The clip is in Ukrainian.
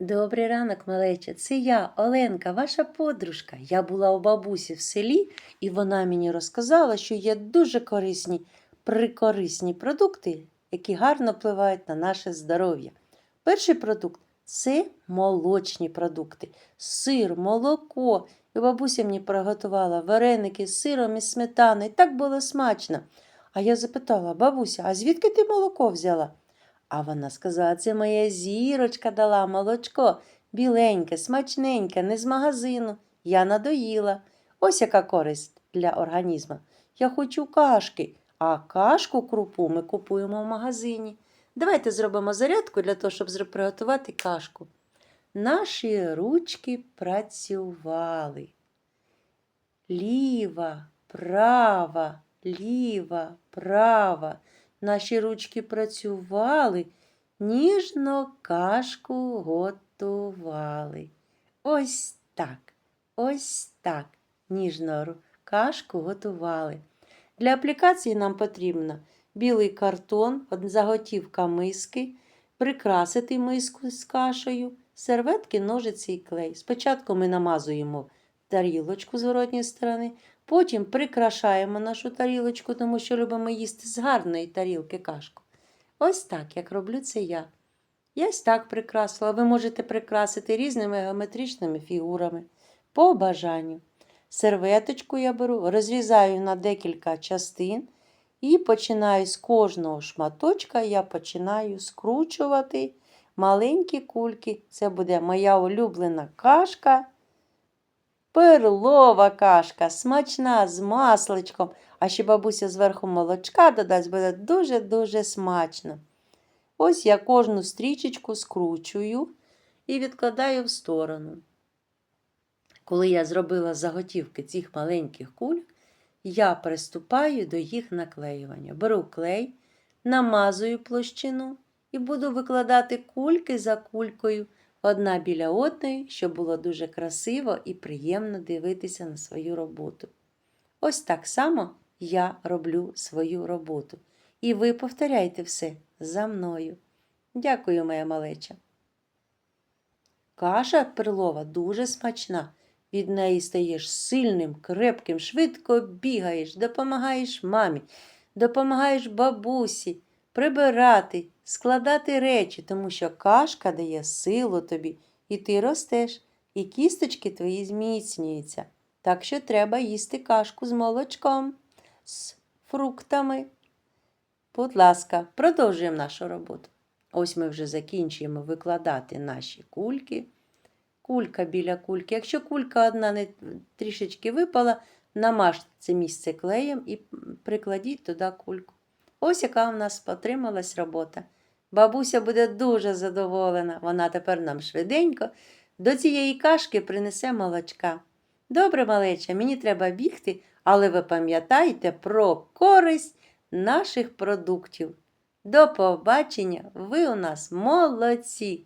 Добрий ранок, малеча. Це я, Оленка, ваша подружка. Я була у бабусі в селі, і вона мені розказала, що є дуже корисні, прикорисні продукти, які гарно впливають на наше здоров'я. Перший продукт це молочні продукти, сир, молоко. І бабуся мені приготувала вареники з сиром і сметаною. Так було смачно. А я запитала, бабуся, а звідки ти молоко взяла? А вона сказала, це моя зірочка дала молочко, біленьке, смачненьке, не з магазину. Я надоїла. Ось яка користь для організму. Я хочу кашки, а кашку крупу ми купуємо в магазині. Давайте зробимо зарядку для того, щоб приготувати кашку. Наші ручки працювали. Ліва, права, ліва, права. Наші ручки працювали, ніжно кашку готували. Ось так, ось так ніжно кашку готували. Для аплікації нам потрібно білий картон, заготівка миски, прикрасити миску з кашею, серветки, ножиці і клей. Спочатку ми намазуємо тарілочку з воротньої сторони, Потім прикрашаємо нашу тарілочку, тому що любимо їсти з гарної тарілки кашку. Ось так, як роблю це я. Я ось так прикрасила. Ви можете прикрасити різними геометричними фігурами по бажанню. Серветочку я беру, розрізаю на декілька частин і починаю з кожного шматочка, я починаю скручувати маленькі кульки. Це буде моя улюблена кашка. Перлова кашка, смачна з масличком, а ще бабуся зверху молочка додасть, буде дуже-дуже смачно. Ось я кожну стрічечку скручую і відкладаю в сторону. Коли я зробила заготівки цих маленьких кульок, я приступаю до їх наклеювання. Беру клей, намазую площину і буду викладати кульки за кулькою одна біля одної, щоб було дуже красиво і приємно дивитися на свою роботу. Ось так само я роблю свою роботу. І ви повторяйте все за мною. Дякую, моя малеча. Каша перлова дуже смачна. Від неї стаєш сильним, крепким, швидко бігаєш, допомагаєш мамі, допомагаєш бабусі прибирати, складати речі, тому що кашка дає силу тобі, і ти ростеш, і кісточки твої зміцнюються. Так що треба їсти кашку з молочком, з фруктами. Будь ласка, продовжуємо нашу роботу. Ось ми вже закінчуємо викладати наші кульки. Кулька біля кульки. Якщо кулька одна не трішечки випала, намажте це місце клеєм і прикладіть туди кульку. Ось яка в нас потрималась робота. Бабуся буде дуже задоволена. Вона тепер нам швиденько до цієї кашки принесе молочка. Добре, малеча, мені треба бігти, але ви пам'ятайте про користь наших продуктів. До побачення, ви у нас молодці!